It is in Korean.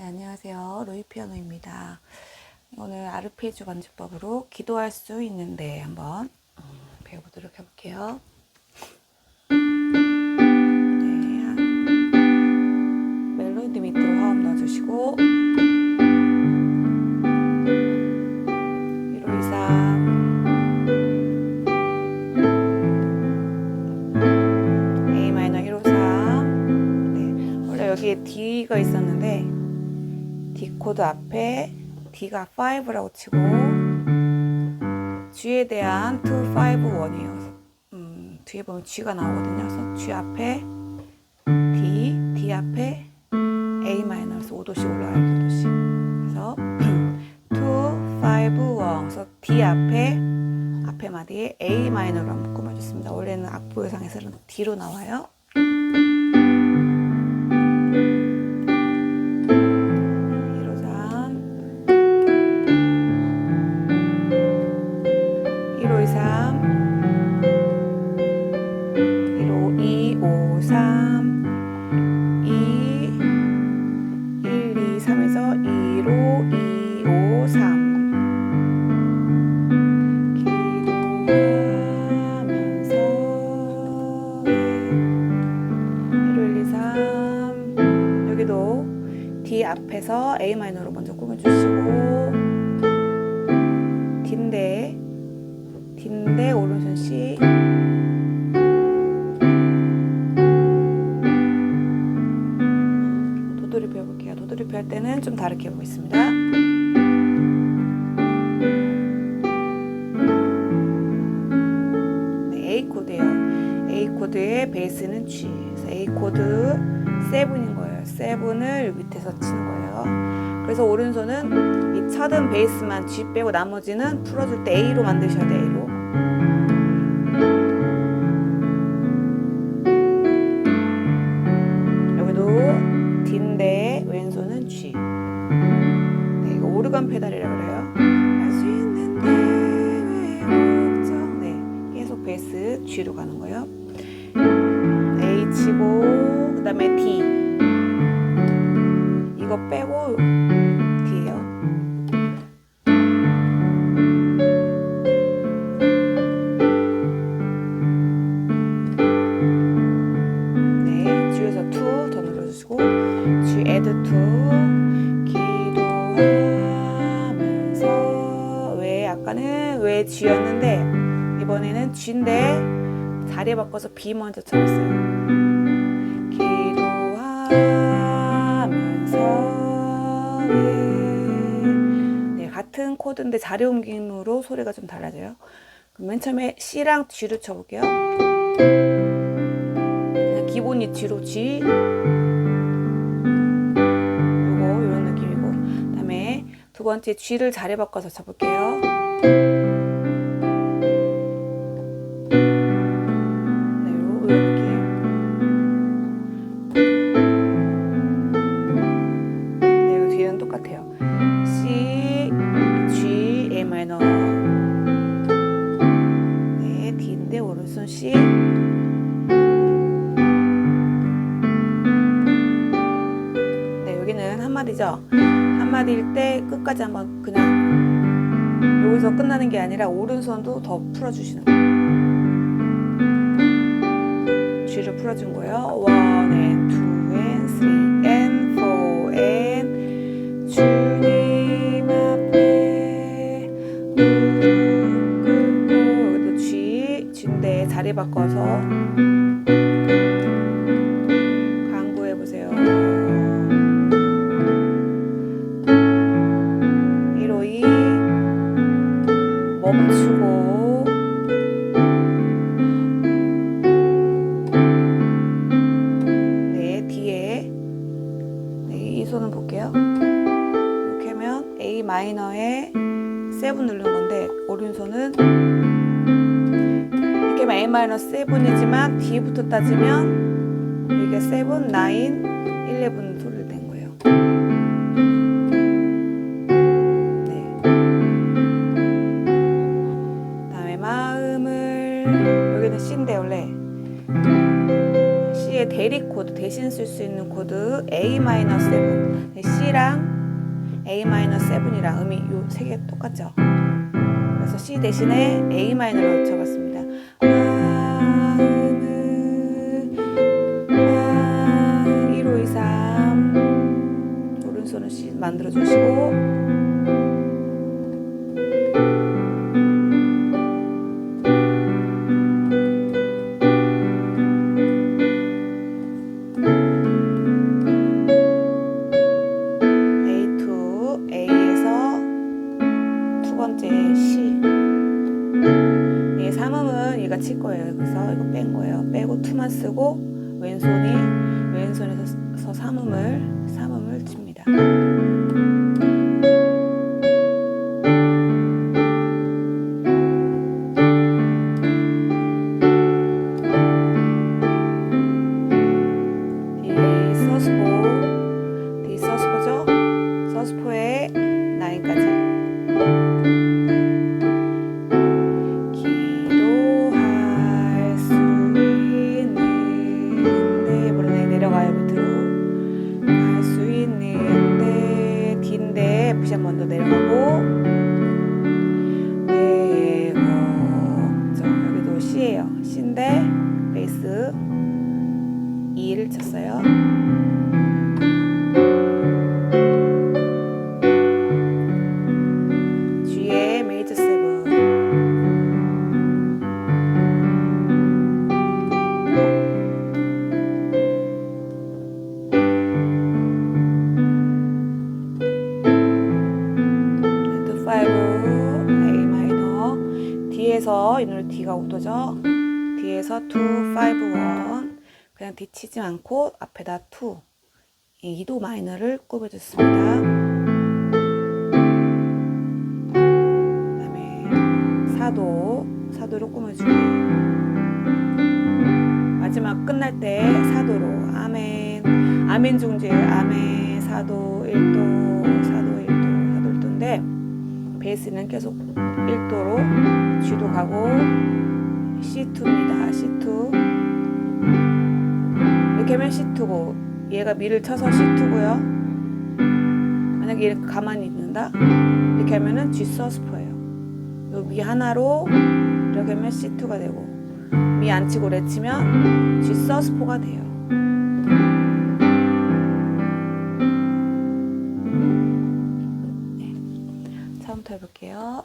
네, 안녕하세요. 로이 피아노입니다. 오늘 아르페지오 반주법으로 기도할 수 있는데 한번 음, 배워보도록 해볼게요. 네, 한- 멜로디 밑으로 화음 넣어주시고 코드 앞에 D가 5라고 치고 G에 대한 2, 5, 1이에요. 음, 뒤에 보면 G가 나오거든요. 그래서 G 앞에 D, D 앞에 A 마이너스 5도씩 올라가요. 5도씩. 그래서 2, 5, 1. 그래서 D 앞에 앞에 마디에 A 마이너로 한번 꾸며줬습니다. 원래는 악보 요상에서는 D로 나와요. 다르게 해보겠습니다 네, A 코드예요. A 코드의 베이스는 G. 그래서 A 코드 7인 거예요. 7을 밑에서 치는 거예요. 그래서 오른손은 이 첫은 베이스만 G 빼고 나머지는 풀어줄 때 A로 만드셔야 돼요. A로. G였는데 이번에는 G인데 자리 바꿔서 B 먼저 쳐봤어요. 기도하면서 왜 네, 같은 코드인데 자리 옮김으로 소리가 좀 달라져요. 맨 처음에 C랑 G로 쳐볼게요. 기본이 G로 G 요거 이런 느낌이고 그 다음에 두 번째 G를 자리 바꿔서 쳐볼게요. 한 마디죠. 한 마디일 때 끝까지 한번 그냥 여기서 끝나는 게 아니라 오른손도 더 풀어주시는 거예요. G를 풀어준 거예요. One and and 멈추고 네 뒤에 네, 이 손은 볼게요. 이렇게 하면 A 마이너에 7 누른 건데 오른손은 이렇게 하면 A 마이너 7이지만 D부터 따지면 이게 7, 9, 11 소리를 낸 C의 대리 코드 대신 쓸 수 있는 코드 A-7 네, C랑 A 마이너 7이랑 음이 요 세 개 똑같죠? 그래서 C 대신에 A 마이너로 쳐봤습니다. 아, 음은 아, 1, 5, 2, 3 오른손은 C 만들어 주시고 번째 C. 이 삼음은 얘가 칠 거예요. 그래서 이거 뺀 거예요. 빼고 투만 쓰고 왼손이 왼손에서 삼음을 삼음을 칩니다. D에서 이 노래 D가 오도죠 D에서 2 5 1 그냥 D 치지 않고 앞에다 2이 2도 마이너를 꼽아줬습니다. 그 다음에 4도 4도로 꾸며주기 마지막 끝날 때 4도로. 아멘. 아멘 중재 아멘. 4도 1도 4도 1도 4도 1도인데 베이스는 계속 1도로 G도 가고 C2입니다. C2 이렇게 하면 C2고 얘가 미를 쳐서 C2고요. 만약에 이렇게 가만히 있는다? 이렇게 하면은 G 서스포예요. 여기 하나로 이렇게 하면 C2가 되고 미 안 치고 레 치면 G 서스포가 돼요 때부터 해볼게요.